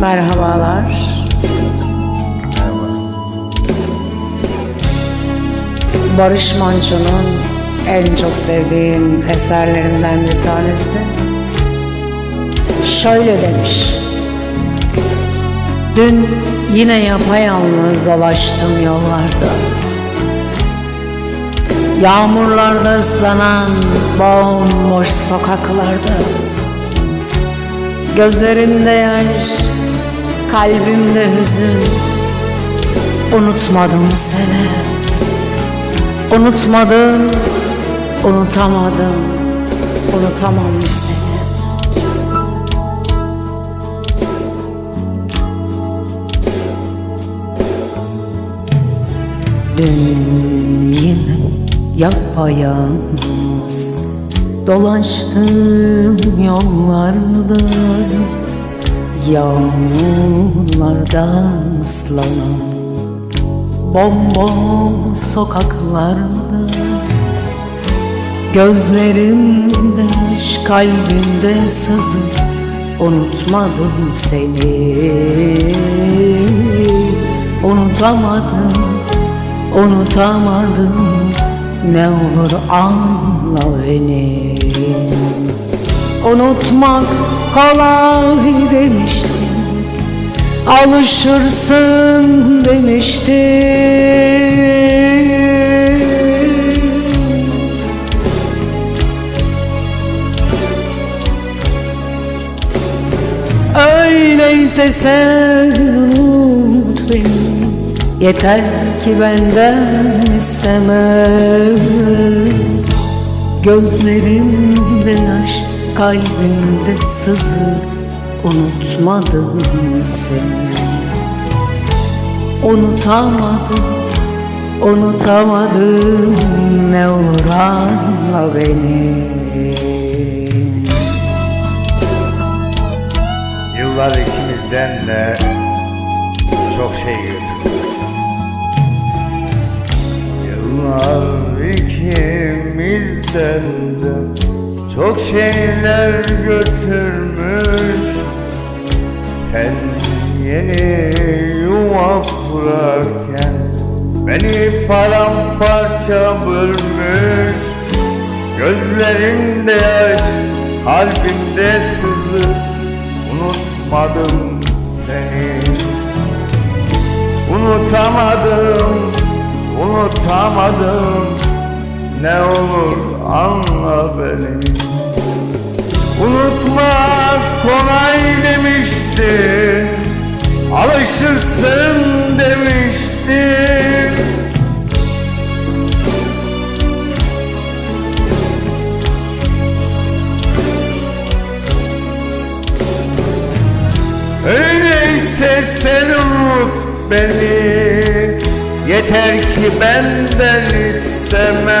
Merhabalar. Barış Manço'nun en çok sevdiğim eserlerinden bir tanesi. Şöyle demiş. Dün yine yapayalnız dolaştım yollarda. Yağmurlarda ıslanan bomboş sokaklarda. Gözlerimde yaş, kalbimde hüzün. Unutmadım seni. Unutmadım, unutamadım, unutamam seni. Dün yine yapayalnız dolaştım yollarda Yağmurlardan ıslanan bomboş sokaklarda. Gözlerimde yaş, kalbimde sızı Unutmadım seni. Unutamadım, unutamadım Ne olur anla beni. Unutmak kolay demiştim Alışırsın demiştim. Öyleyse sen unut beni. Yeter ki benden isteme. Gözlerimde yaş, kalbimde sızı Unutmadım seni Unutamadım, unutamadım Ne olur anla beni Yıllar ikimizden de çok şey götürdü. Yıllar ikimizden de çok şeyler götürmüş. Sen yeni yuva kurarken beni paramparça bölmüş. Gözlerimde yaş, kalbimde sızı Unutmadım seni Unutamadım, unutamadım Ne olur anla beni. Unutmak kolay demiştin Alışırsın demiştin Öyleyse sen unut beni. Yeter ki benden isteme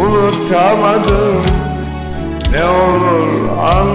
unutamadım Ne olur anla beni